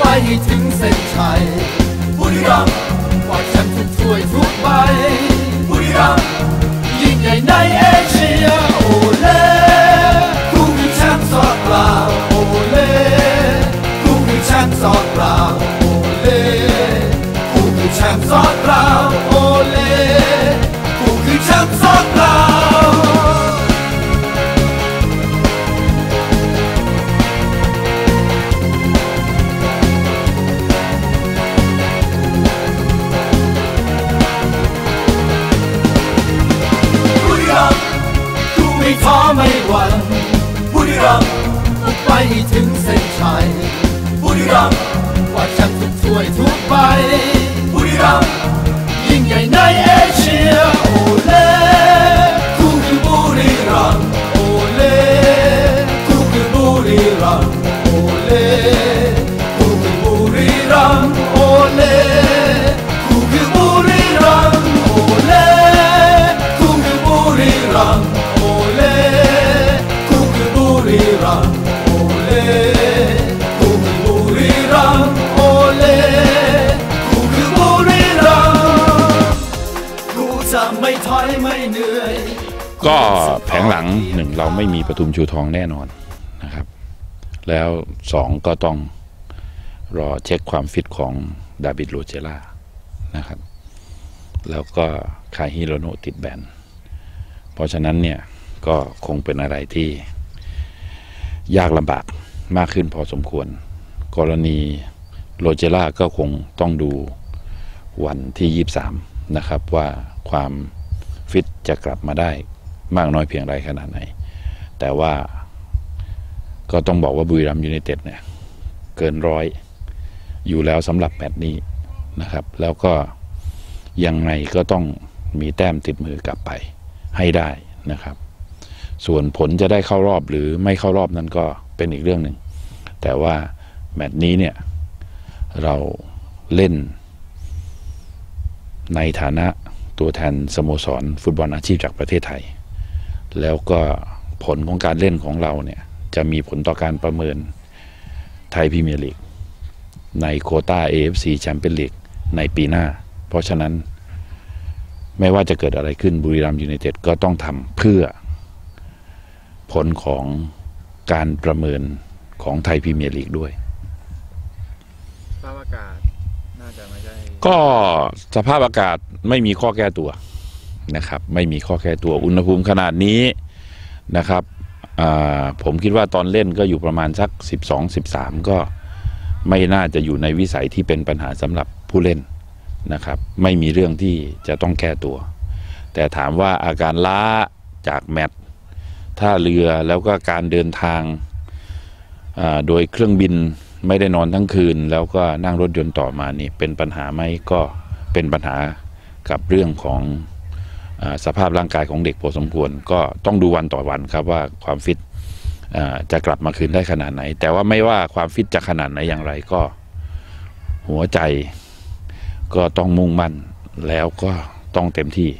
ไม่ถึงสิ รีรัมย์บุไปให้ถึงเส้นชัยบุรีรัมย์กว่าดแชมป์ทุกถ้วยทุกใบบุรีรัมย์ยิ่งใหญ่ในเอเชียโอเล่กูคือบุรีรัมย์โอเล่กูคือบุรีรัมย์โอเล่กูคือบุรีรัมย์โอเล่กูคือบุรีรัมย์โอเล่กูคือบุรีรัม ก็แผงหลังหนึ่งเราไม่มีประทุมชูทองแน่นอนนะครับ แล้วสองก็ต้องรอเช็คความฟิตของดาบิดโรเจล่านะครับ แล้วก็คาฮิโรโนติดแบน เพราะฉะนั้นเนี่ยก็คงเป็นอะไรที่ยากลำบากมากขึ้นพอสมควร กรณีโรเจล่าก็คงต้องดูวันที่ 23 นะครับว่าความฟิตจะกลับมาได้ มากน้อยเพียงไรขนาดไหน แต่ว่าก็ต้องบอกว่าบุรีรัมยูไนเต็ดเนี่ยเกินร้อยอยู่แล้วสำหรับแมตช์นี้นะครับ แล้วก็ยังไงก็ต้องมีแต้มติดมือกลับไปให้ได้นะครับ ส่วนผลจะได้เข้ารอบหรือไม่เข้ารอบนั้นก็เป็นอีกเรื่องหนึ่ง แต่ว่าแมตช์นี้เนี่ยเราเล่นในฐานะตัวแทนสโมสร ฟุตบอลอาชีพจากประเทศไทย แล้วก็ผลของการเล่นของเราเนี่ยจะมีผลต่อการประเมินไทยพรีเมียร์ลีกในโควต้า AFC แชมเปี้ยนลีกในปีหน้า เพราะฉะนั้นไม่ว่าจะเกิดอะไรขึ้นบุรีรัมย์ยูไนเต็ดก็ต้องทำเพื่อผลของการประเมินของไทยพรีเมียร์ลีกด้วยสภาพอากาศน่าจะไม่ใช่ก็สภาพอากาศไม่มีข้อแก้ตัว นะครับไม่มีข้อแก้ตัวอุณหภูมิขนาดนี้นะครับผมคิดว่าตอนเล่นก็อยู่ประมาณสัก 12 13 ก็ไม่น่าจะอยู่ในวิสัยที่เป็นปัญหาสำหรับผู้เล่นนะครับ ไม่มีเรื่องที่จะต้องแก้ตัว แต่ถามว่าอาการล้าจากแมตท่าเรือแล้วก็การเดินทางาโดยเครื่องบินไม่ได้นอนทั้งคืน แล้วก็นั่งรถยนต์ต่อมานี่เป็นปัญหาไหมก็เป็นปัญหากับเรื่องของ สภาพร่างกายของเด็กพอสมควร ก็ต้องดูวันต่อวันครับว่าความฟิตจะกลับมาคืนได้ขนาดไหน แต่ว่าไม่ว่าความฟิตจะขนาดไหนอย่างไรก็ หัวใจก็ต้องมุ่งมั่นแล้วก็ต้องเต็มที่